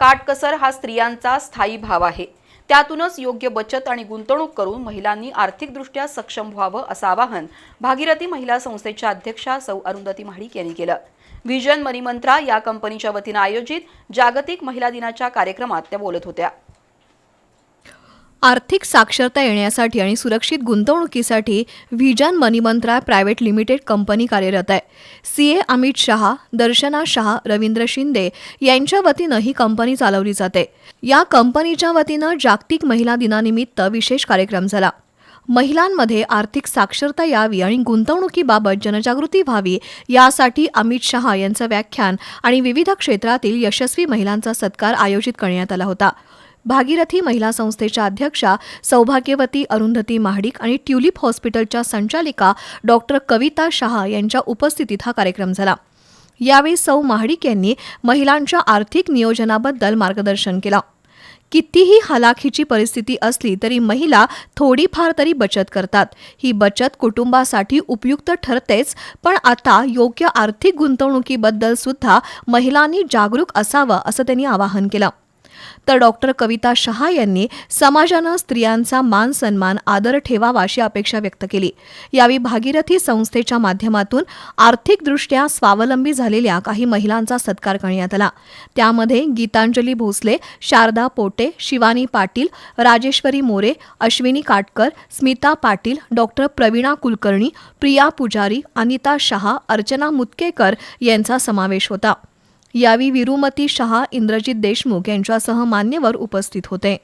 काटकसर हा स्त्रियांचा स्थायी भाव आहे. त्यातूनच योग्य बचत आणि गुंतवणूक करून महिलांनी आर्थिकदृष्ट्या सक्षम व्हावं असं आवाहन भागीरथी महिला संस्थेच्या अध्यक्षा सौ अरुंधती महाडिक यांनी केलं. व्हिजन मनीमंत्रा या कंपनीच्या वतीनं आयोजित जागतिक महिला दिनाच्या कार्यक्रमात त्या बोलत होत्या. आर्थिक साक्षरता येण्यासाठी आणि सुरक्षित गुंतवणुकीसाठी Vision Money Mantra Private Limited company कार्यरत आहे. सी ए अमित शहा दर्शना शहा रवींद्र शिंदे यांच्या वतीनं ही कंपनी चालवली जाते. या कंपनीच्या वतीनं जागतिक महिला दिनानिमित्त विशेष कार्यक्रम झाला. महिलांमध्ये आर्थिक साक्षरता यावी आणि गुंतवणुकीबाबत जनजागृती व्हावी यासाठी अमित शहा यांचं व्याख्यान आणि विविध क्षेत्रातील यशस्वी महिलांचा सत्कार आयोजित करण्यात आला होता. भागीरथी महिला संस्थेच्या अध्यक्षा सौभाग्यवती अरुंधती महाडिक आणि ट्युलिप हॉस्पिटलच्या संचालिका डॉक्टर कविता शहा यांच्या उपस्थितीत हा कार्यक्रम झाला. यावेळी सौ महाडिक यांनी महिलांच्या आर्थिक नियोजनाबद्दल मार्गदर्शन केलं. कितीही हलाखीची परिस्थिती असली तरी महिला थोडीफार तरी बचत करतात. ही बचत कुटुंबासाठी उपयुक्त ठरतेच पण आता योग्य आर्थिक गुंतवणुकीबद्दल सुद्धा महिलांनी जागरूक असावं असं त्यांनी आवाहन केलं. तर डॉक्टर कविता शहा यांनी समाजानं स्त्रियांचा मान सन्मान आदर ठेवावा अशी अपेक्षा व्यक्त केली. यावेळी भागीरथी संस्थेच्या माध्यमातून आर्थिकदृष्ट्या स्वावलंबी झालेल्या काही महिलांचा सत्कार करण्यात आला. त्यामध्ये गीतांजली भोसले शारदा पोटे शिवानी पाटील राजेश्वरी मोरे अश्विनी काटकर स्मिता पाटील डॉक्टर प्रवीणा कुलकर्णी प्रिया पुजारी अनिता शहा अर्चना मुतकेकर यांचा समावेश होता. यावेळी विरुमती शहा इंद्रजित देशमुख यांच्यासह मान्यवर उपस्थित होते.